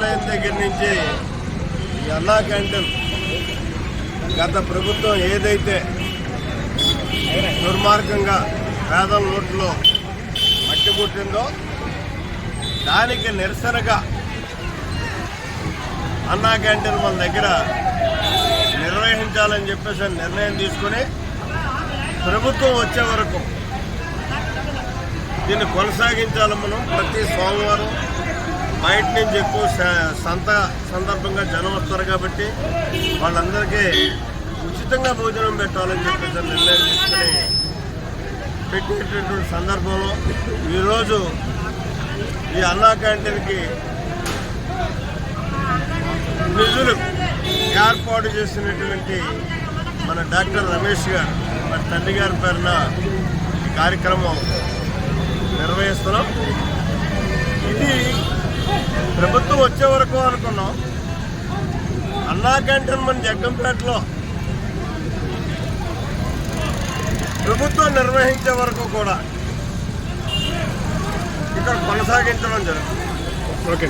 మొదలైన దగ్గర నుంచి ఈ అన్నా క్యాంటీన్ గత ప్రభుత్వం ఏదైతే దుర్మార్గంగా పేదల నోట్లో మట్టి పుట్టిందో దానికి నిరసనగా అన్నా క్యాంటీన్ మన దగ్గర నిర్వహించాలని చెప్పేసి నిర్ణయం తీసుకుని ప్రభుత్వం వచ్చే వరకు దీన్ని కొనసాగించాలి మనం. ప్రతి సోమవారం బయట నుంచి ఎక్కువ స- సంత సందర్భంగా జనం వస్తారు కాబట్టి వాళ్ళందరికీ ఉచితంగా భోజనం పెట్టాలని చెప్పేసి నిర్ణయం తీసుకుని పెట్టేటటువంటి సందర్భంలో ఈరోజు ఈ అన్నా క్యాంటీన్కి నిధులు ఏర్పాటు చేసినటువంటి మన డాక్టర్ రమేష్ గారు మన తండ్రి గారి పేరున కార్యక్రమం నిర్వహిస్తున్నాం. ప్రభుత్వం వచ్చే వరకు అనుకున్నాం. అన్నా క్యాంటీన్ మన జగ్గంపేటలో. ప్రభుత్వం నిర్వహించే వరకు కూడా ఇక్కడ కొనసాగించడం జరుగుతుంది. ఓకే